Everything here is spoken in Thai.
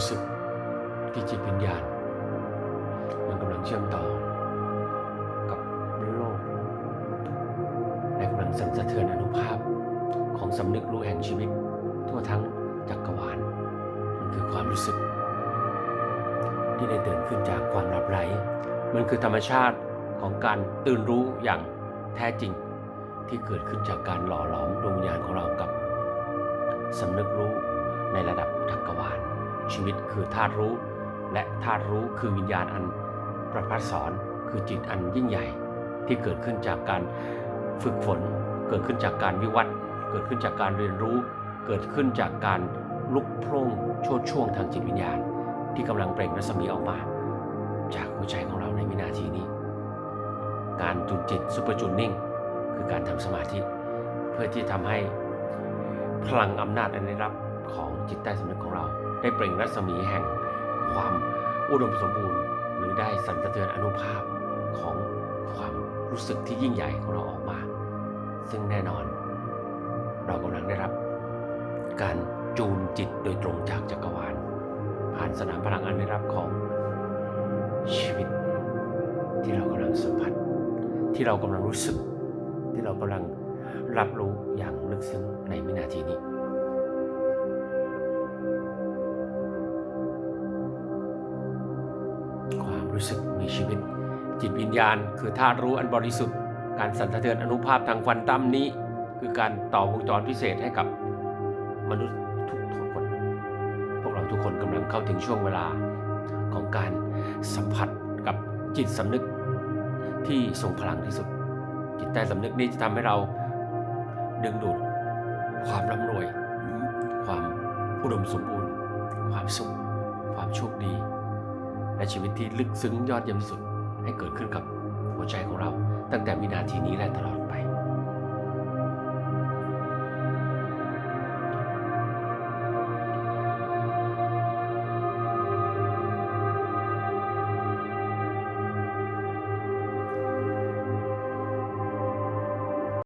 รู้สึกที่จิตวิญญาณ มันกำลังเชื่อมต่อ กับโลกและกำลังสั่นสะเทือนอนุภาพของสำนึกรู้แห่งชีวิต ทั่วทั้งจักรวาลมันคือความรู้สึก ที่ได้ตื่นขึ้นจากความหลับไหลมันคือธรรมชาติของการตื่นรู้อย่างแท้จริงที่เกิดขึ้นจากการหล่อหลอมดวงวิญญาณของเรากับสำนึกรู้ในระดับจักรวาล ชีวิตคือธาตุรู้ และธาตุรู้คือวิญญาณอันประพัดสอนคือจิตอันยิ่งใหญ่ ที่เกิดขึ้นจากการฝึกฝน เกิดขึ้นจากการวิวัฒน์เกิดขึ้นจากการเรียนรู้ เกิดขึ้นจากการลุกโพร่งโชดช่วงทางจิตวิญญาณ ที่กำลังเปล่งรัศมีออกมา จากหัวใจของเราในวินาทีนี้ การจูนจิตซูเปอร์จูนนิ่งคือการทำสมาธิ เพื่อที่ทำให้พลังอำนาจอันได้รับของจิตใต้สำนึกของเรา ได้เปล่งรัศมีแห่งความอุดมสมบูรณ์ หรือได้สั่นสะเทือนอนุภาพของความรู้สึกที่ยิ่งใหญ่ของเราออกมา ซึ่งแน่นอน เรากำลังได้รับ การจูนจิตโดยตรงจากจักรวาล ผ่านสนามพลังอันได้รับของชีวิต ที่เรากำลังสัมผัส ที่เรากำลังรู้สึก ที่เรากำลังรับรู้อย่างลึกซึ้งในวินาทีนี้ รู้สึกมีชีวิต จิตวิญญาณคือธาตุรู้อันบริสุทธิ์ การสั่นสะเทือนอนุภาพทางควอนตั้มนี้ คือการต่อวงจรพิเศษให้กับมนุษย์ทุกคน พวกเราทุกคนกำลังเข้าถึงช่วงเวลาของการสัมผัสกับจิตสำนึกที่ทรงพลังที่สุด จิตใต้สำนึกนี้จะทำให้เราดึงดูดความร่ำรวย ความอุดมสมบูรณ์ ความสุข ความโชคดี ชีวิตที่ลึกซึ้งยอดเยี่ยมสุด ให้เกิดขึ้นกับหัวใจของเรา ตั้งแต่วินาทีนี้และตลอด